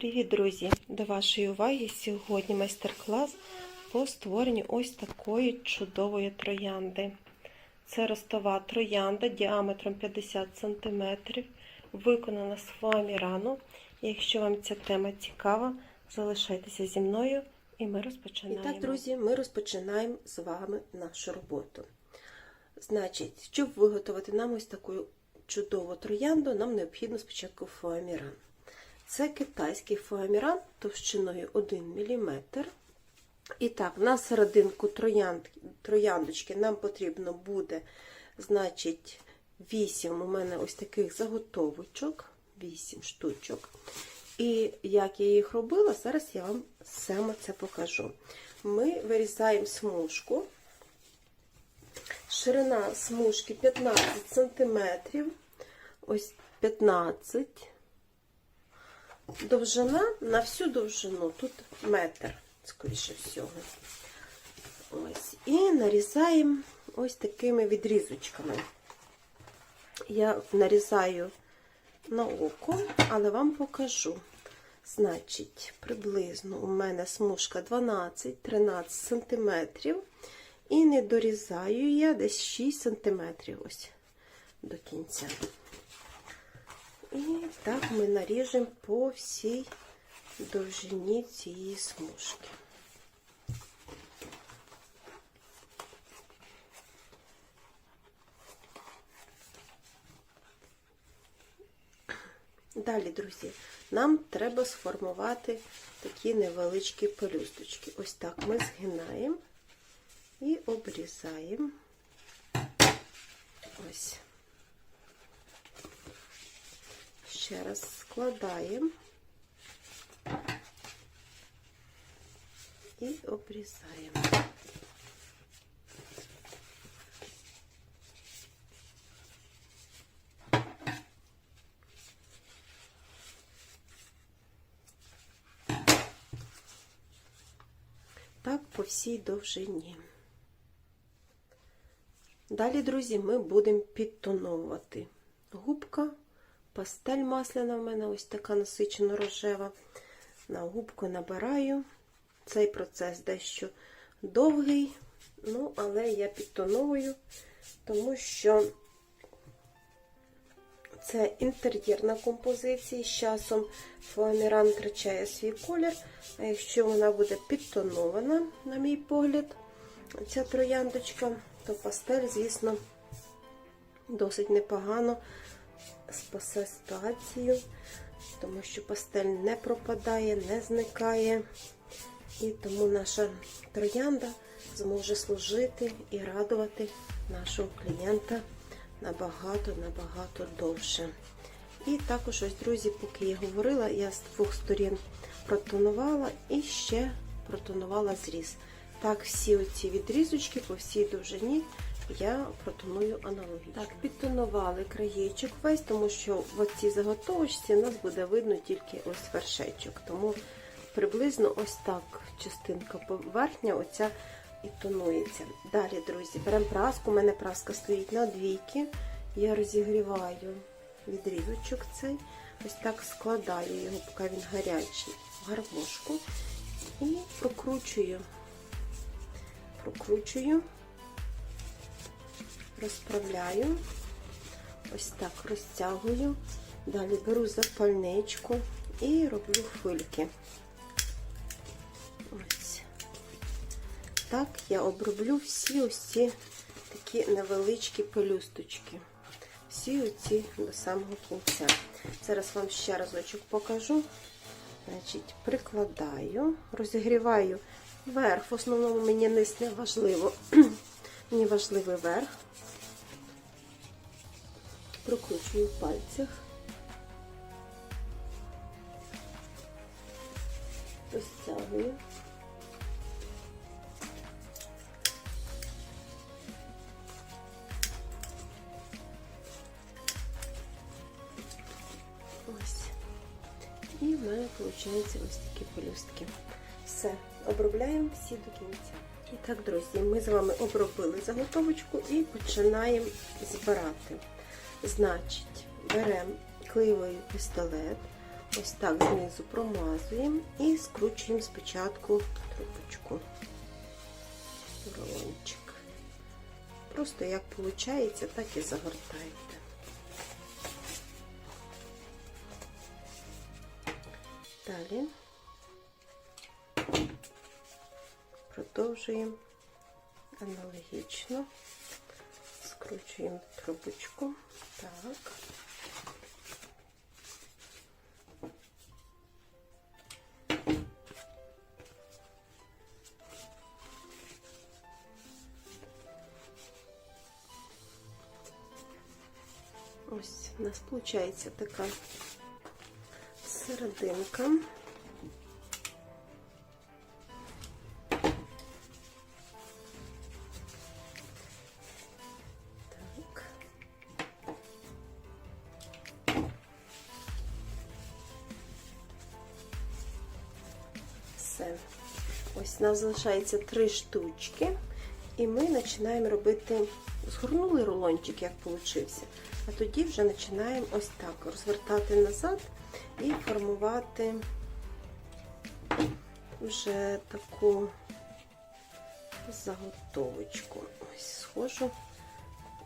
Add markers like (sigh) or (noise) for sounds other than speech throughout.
Привіт, друзі! До вашої уваги сьогодні майстер-клас по створенню ось такої чудової троянди. Це ростова троянда діаметром 50 см, виконана з фоамірану. Якщо вам ця тема цікава, залишайтеся зі мною і ми розпочинаємо. І так, друзі, ми розпочинаємо з вами нашу роботу. Значить, щоб виготовити нам ось таку чудову троянду, нам необхідно спочатку фоаміран. Це китайський фоаміран товщиною 1 мм. І так, на серединку троянд, трояндочки нам потрібно буде, значить, 8 у мене ось таких заготовочок, 8 штучок. І як я їх робила, зараз я вам саме це покажу. Ми вирізаємо смужку. Ширина смужки 15 см, ось 15 Довжина на всю довжину, тут метр, скоріше всього. Ось. І нарізаємо ось такими відрізочками. Я нарізаю на око, але вам покажу. Значить, приблизно у мене смужка 12-13 см. І не дорізаю я десь 6 см ось до кінця. І так ми наріжемо по всій довжині цієї смужки. Далі, друзі, нам треба сформувати такі невеличкі пелюсточки. Ось так ми згинаємо і обрізаємо. Ось. Ще раз складаємо і обрізаємо. Так по всій довжині. Далі, друзі, ми будемо підтоновувати губка. Пастель масляна в мене ось така насичено рожева. На губку набираю. Цей процес дещо довгий, ну, але я підтоновую, тому що це інтер'єрна композиція. З часом фоаміран втрачає свій колір. А якщо вона буде підтонована, на мій погляд, ця трояндочка, то пастель, звісно, досить непогано спасе ситуацію, тому що пастель не пропадає, не зникає. І тому наша троянда зможе служити і радувати нашого клієнта набагато-набагато довше. І також, ось, друзі, поки я говорила, я з двох сторін протонувала і ще протонувала зріз. Так, всі оці відрізочки по всій довжині я протоную аналогічно. Так, підтонували краєчок весь, тому що в цій заготовочці у нас буде видно тільки ось вершечок. Тому приблизно ось так частинка поверхня оця і тонується. Далі, друзі, беремо праску. У мене праска стоїть на двійки. Я розігріваю відрізочок цей. Ось так складаю його, поки він гарячий, в гармошку. І прокручую. Прокручую розправляю, ось так розтягую, далі беру запальничку і роблю хвильки. Ось. Так я оброблю всі ось ці такі невеличкі пелюсточки. Всі оці до самого кінця. Зараз вам ще разочок покажу. Значить, прикладаю, розігріваю верх. В основному мені низ не важливо. (clears throat) Мені важливий верх прокручую в пальцях. Розтягую. Ось. І в мене виходить ось такі пелюстки. Все, обробляємо всі до кінця. І так, друзі, ми з вами обробили заготовочку і починаємо збирати. Значить, беремо клеєвий пістолет, Ось так знизу промазуємо і скручуємо спочатку трубочку. Рулончик. Просто як виходить, так і загортаєте. Далі продовжуємо аналогічно. Скручуємо трубочку. Так. Ось у нас виходить така серединка. Ось у нас залишається три штучки, і ми починаємо робити, згорнули рулончик, як получився, а тоді вже починаємо ось так розвертати назад і формувати вже таку заготовочку. Ось схожу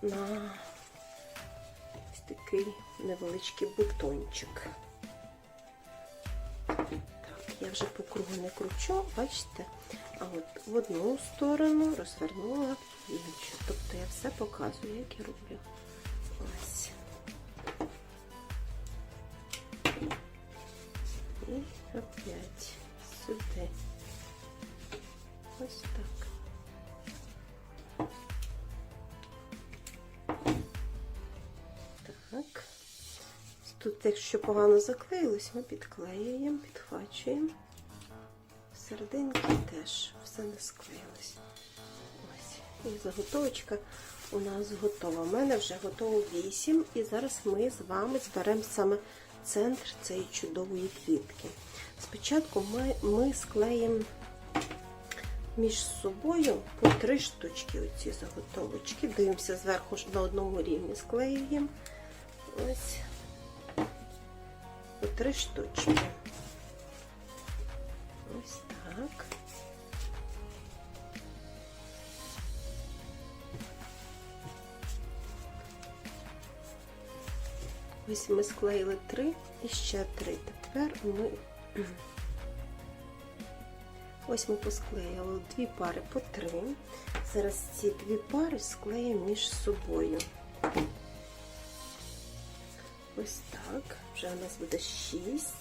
на ось такий невеличкий бутончик. Я вже по кругу не кручу, бачите? А от в одну сторону розвернула в іншу. Тобто я все показую, як я роблю. Ось. І опять сюди. Ось так. Тут, якщо погано заклеїлось, ми підклеюємо, підхвачуємо. Серединки теж все не склеїлось. Ось. І заготовочка у нас готова. У мене вже готово 8. І зараз ми з вами зберемо саме центр цієї чудової квітки. Спочатку ми, ми склеїмо між собою по три штучки оці заготовочки. Дивимося зверху на одному рівні склеюємо. Ось по три штучки. Ось так. Ось ми склеїли три і ще три. Тепер ми (clears throat) ось ми посклеїли дві пари по три. Зараз ці дві пари склеїмо між собою. Ось так. Вже у нас буде шість.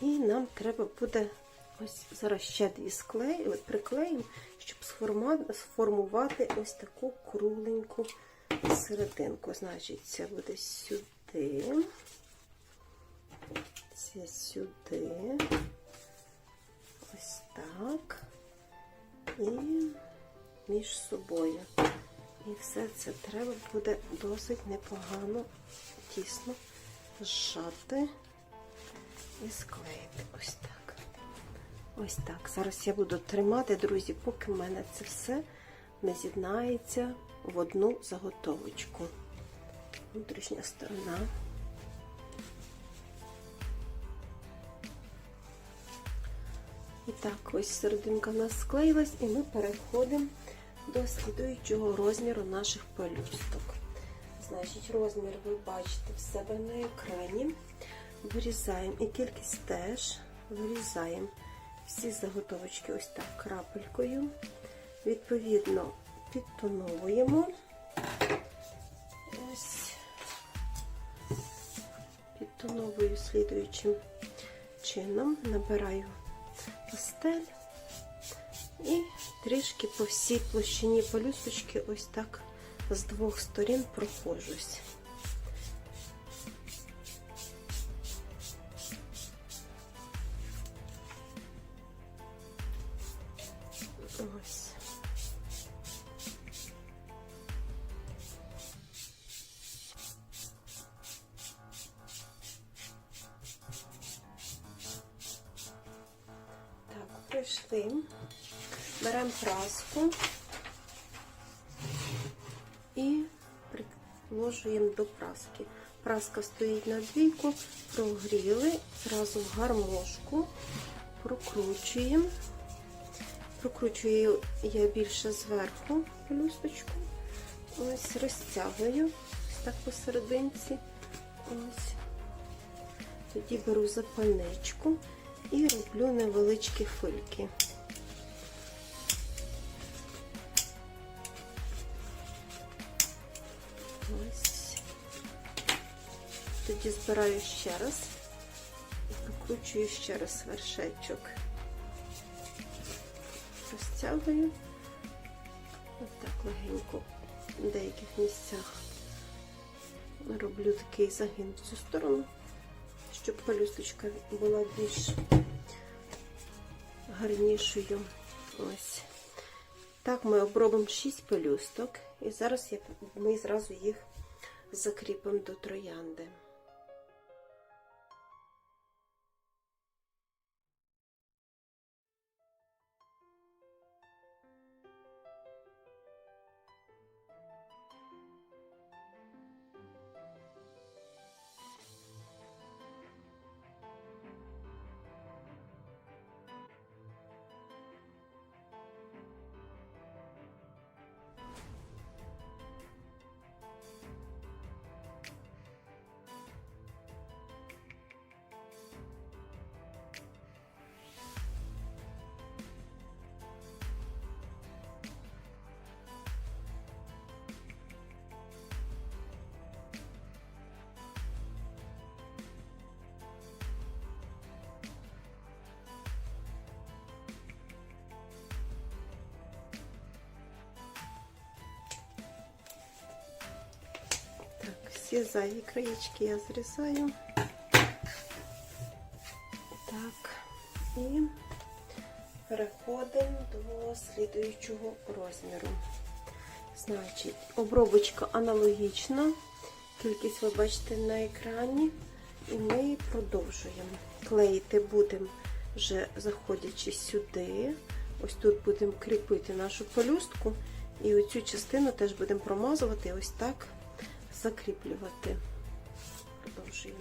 І нам треба буде ось зараз ще дві склеї, приклеїмо, щоб сформувати ось таку кругленьку серединку. Значить, це буде сюди, це сюди, ось так і між собою. І все це треба буде досить непогано, тісно зжати і склеїти. Ось так. Ось так. Зараз я буду тримати, друзі, поки в мене це все не з'єднається в одну заготовочку. Внутрішня сторона. Так, ось серединка в нас склеїлась, і ми переходимо до слідуючого розміру наших пелюсток. Значить, розмір ви бачите в себе на екрані. Вирізаємо і кількість теж вирізаємо всі заготовочки ось так крапелькою. Відповідно, підтоновуємо. Ось підтоновую слідуючим чином, набираю пастель і трішки по всій площині пелюсточки ось так з двох сторін проходжусь. Так, прийшли. Беремо праску. вложуємо до праски. Праска стоїть на двійку, прогріли, зразу в гармошку, прокручуємо. Прокручую я більше зверху пелюсточку. Ось розтягую ось так посерединці. Ось. Тоді беру запальничку і роблю невеличкі фильки. Ось. Тоді збираю ще раз і прокручую ще раз вершечок. Розтягую. Ось так легенько в деяких місцях роблю такий загин в цю сторону, щоб пелюсточка була більш гарнішою. Ось. Так, ми обробимо 6 пелюсток, і зараз ми зразу їх закріпимо до троянди. Всі зайві краєчки я зрізаю. Так, і переходимо до слідуючого розміру. Значить, обробочка аналогічна. Кількість ви бачите на екрані. І ми продовжуємо. Клеїти будемо вже заходячи сюди. Ось тут будемо кріпити нашу пелюстку. І оцю частину теж будемо промазувати ось так закріплювати. Продовжуємо.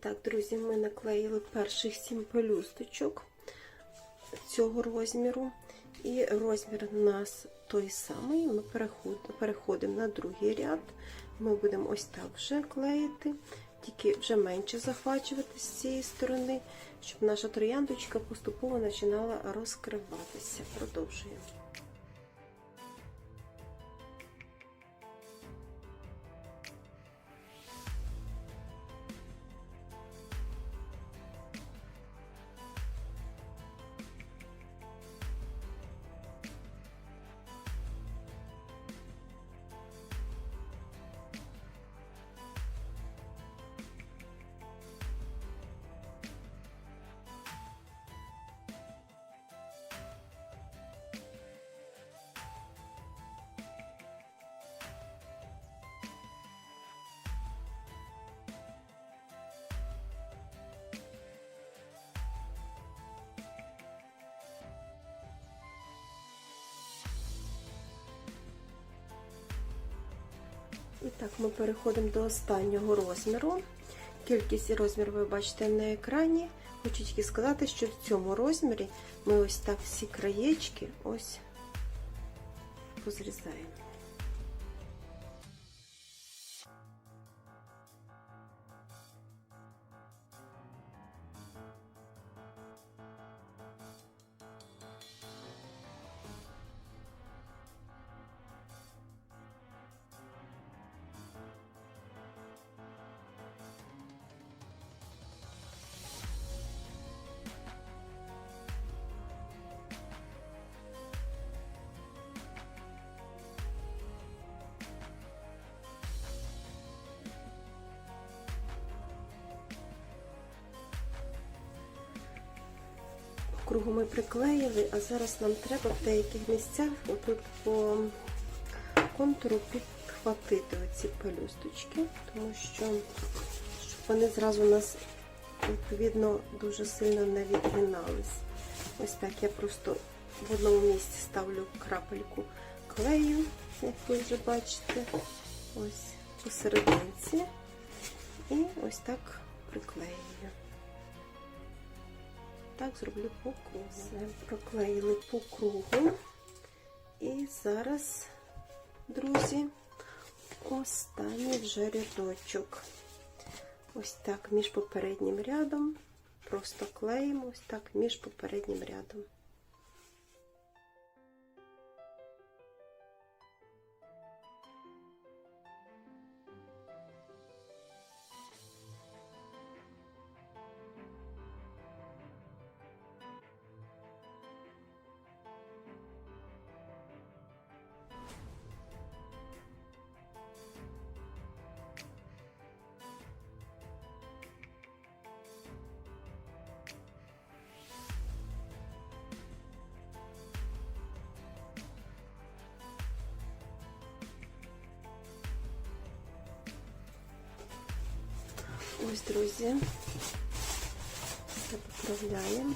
Так, друзі, ми наклеїли перших сім пелюсточок цього розміру. І розмір у нас той самий. Ми переходимо на другий ряд. Ми будемо ось так вже клеїти, тільки вже менше захвачувати з цієї сторони, щоб наша трояндочка поступово починала розкриватися. Продовжуємо. Так, ми переходимо до останнього розміру. Кількість і розмір ви бачите на екрані. Хочу тільки сказати, що в цьому розмірі ми ось так всі краєчки ось позрізаємо. Кругу ми приклеїли, а зараз нам треба в деяких місцях отут по контуру підхватити оці пелюсточки, тому що щоб вони зразу у нас відповідно дуже сильно не відгинались. Ось так я просто в одному місці ставлю крапельку клею, як ви вже бачите, ось посерединці, і ось так приклеюю. Так зроблю по кругу. Все, проклеїли по кругу. І зараз, друзі, останній вже рядочок. Ось так між попереднім рядом. Просто клеїмо ось так між попереднім рядом. Ось, друзі, все поправляємо.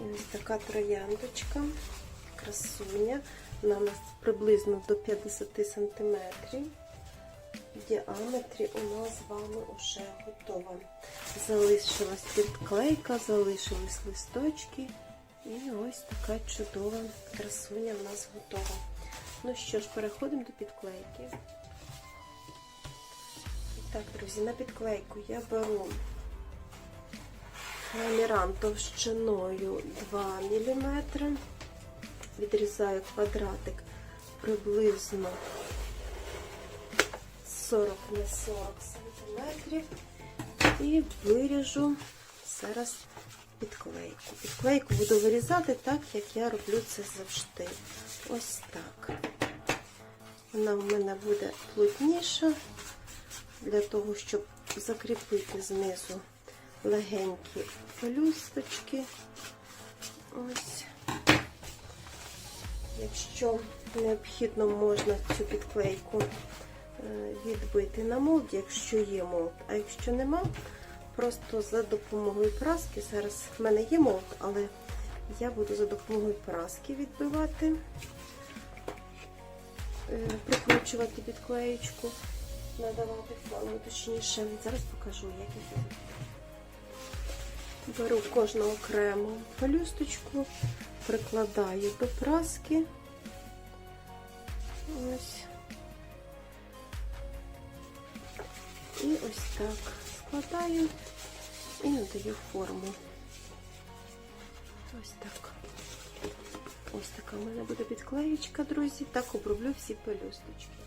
Ось така трояндочка, красуня. Вона у нас приблизно до 50 см. В діаметрі у нас з вами вже готова. Залишилась підклейка, залишились листочки. І ось така чудова красуня в нас готова. Ну що ж, переходимо до підклейки. Так, друзі, на підклейку я беру ламіран товщиною 2 мм, відрізаю квадратик приблизно 40 на 40 см і виріжу зараз підклейку. Підклейку буду вирізати так, як я роблю це завжди. Ось так. Вона в мене буде плотніша для того, щоб закріпити знизу легенькі пелюсточки. Ось. Якщо необхідно, можна цю підклейку е, відбити на молді, якщо є молд. А якщо нема, просто за допомогою праски, зараз в мене є молд, але я буду за допомогою праски відбивати, е, прикручувати підклеєчку надавати форму, точніше. Зараз покажу, як я це Беру кожну окрему пелюсточку, прикладаю до праски. Ось. І ось так складаю і надаю форму. Ось так. Ось така в мене буде підклеєчка, друзі. Так оброблю всі пелюсточки.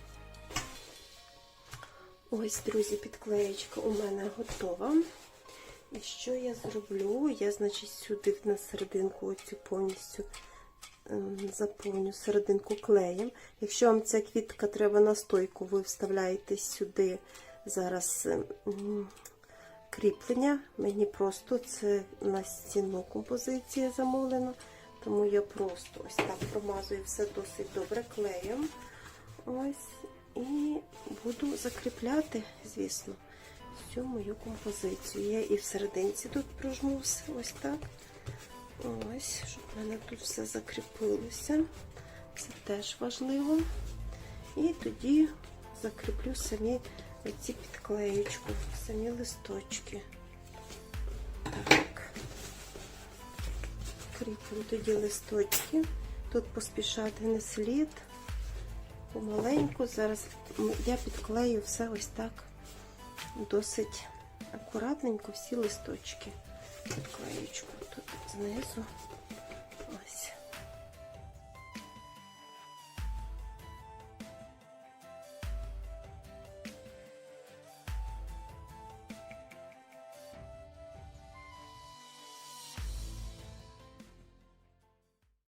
Ось, друзі, підклеєчка у мене готова. І що я зроблю? Я, значить, сюди на серединку оцю повністю ем, заповню серединку клеєм. Якщо вам ця квітка треба на стойку, ви вставляєте сюди зараз ем, кріплення. Мені просто це на стіну композиція замовлена, тому я просто ось так промазую все досить добре клеєм. Ось. І буду закріпляти, звісно, всю мою композицію. Я і в серединці тут прожму все ось так. Ось, щоб в мене тут все закріпилося. Це теж важливо. І тоді закріплю самі ці підклеєчку, самі листочки. Так. Кріплю тоді листочки. Тут поспішати не слід. Помаленьку. Зараз я підклею все ось так досить акуратненько всі листочки. Підклеючку тут знизу.